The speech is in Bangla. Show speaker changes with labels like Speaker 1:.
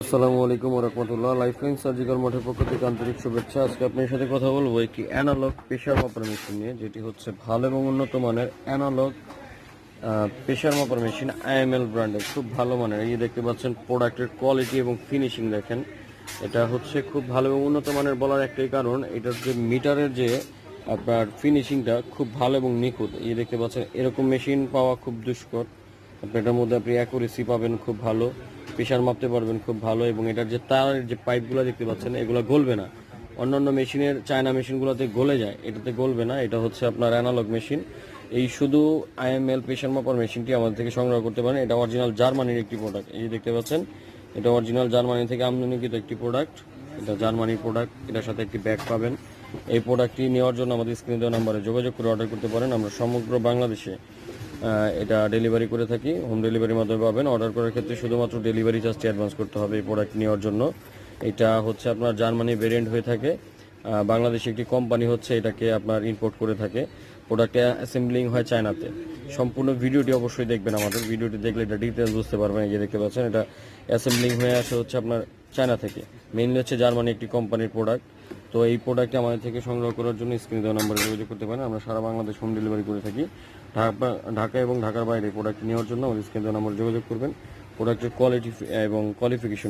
Speaker 1: আসসালামু আলাইকুম রহমতুল্লাহ। লাইফলাইন সার্জিক্যাল মঠের পক্ষ থেকে আন্তরিক শুভেচ্ছা। আজকে আপনার সাথে কথা বলব একটি অ্যানালগ প্রেশার মাপার মেশিন নিয়ে, যেটি হচ্ছে ভালো এবং উন্নত মানের অ্যানালগ প্রেশার মাপার মেশিন আইএমএল ব্র্যান্ডের খুব ভালো মানের। এই দেখতে পাচ্ছেন প্রোডাক্টের কোয়ালিটি এবং ফিনিশিং দেখেন, এটা হচ্ছে খুব ভালো এবং উন্নত মানের বলার একটাই কারণ, এটার যে মিটারের যে, আপনার ফিনিশিংটা খুব ভালো এবং নিখুঁত। এই দেখতে পাচ্ছেন, এরকম মেশিন পাওয়া খুব দুষ্কর। এটার মধ্যে আপনি অ্যাকুরেসি পাবেন খুব ভালো। প্রেশার মাপতে পারবেন খুব ভালো এবং এটার যে তারের যে পাইপগুলো দেখতে পাচ্ছেন, এগুলো গলবে না। অন্যান্য মেশিনের, চায়না মেশিনগুলোতে গলে যায়, এটাতে গলবে না, এটা হচ্ছে আপনার অ্যানালগ মেশিন এই শুধু আইএমএল প্রেশার মাপার মেশিনটি আমাদের থেকে সংগ্রহ করতে পারেন। এটা অরিজিনাল জার্মানির একটি প্রোডাক্ট এই দেখতে পাচ্ছেন, এটা অরিজিনাল জার্মানি থেকে আমদানিকৃত একটি প্রোডাক্ট এটা জার্মানির প্রোডাক্ট এটার সাথে একটি ব্যাগ পাবেন। এই প্রোডাক্টটি নেওয়ার জন্য আমাদের স্ক্রিনে দেওয়া নাম্বারে যোগাযোগ করে অর্ডার করতে পারেন। আমরা সমগ্র বাংলাদেশে এটা ডেলিভারি করে থাকি। হোম ডেলিভারির মাধ্যমে পাবেন। অর্ডার করার ক্ষেত্রে শুধুমাত্র ডেলিভারি চার্জটি অ্যাডভান্স করতে হবে এই প্রোডাক্ট নেওয়ার জন্য। এটা হচ্ছে আপনার জার্মানি ভেরিয়েন্ট হয়ে থাকে। বাংলাদেশে একটি কোম্পানি হচ্ছে এটাকে আপনার ইম্পোর্ট করে থাকে। প্রোডাক্টে অ্যাসেম্বলিং হয় চায়নাতে। সম্পূর্ণ ভিডিওটি অবশ্যই দেখবেন আমাদের। ভিডিওটি দেখলে এটা ডিটেলস বুঝতে পারবেন। এই যে দেখতে পাচ্ছেন, এটা অ্যাসেম্বলিং হয়ে আসে হচ্ছে আপনার চায়না থেকে। মেইনলি হচ্ছে জার্মানি একটি কোম্পানির প্রোডাক্ট তো এই প্রোডাক্টটি আমাদের থেকে সংগ্রহ করার জন্য স্ক্রিনে দেওয়া নাম্বারে যোগাযোগ করতে পারেন। আমরা সারা বাংলাদেশ হোম ডেলিভারি করে থাকি। ঢাকা ঢাকা এবং ঢাকার বাইরে প্রোডাক্ট নেওয়ার জন্য আমাদের স্ক্রিনে দেওয়া নাম্বারে যোগাযোগ করবেন। প্রোডাক্টের কোয়ালিটি এবং কোয়ালিফিকেশন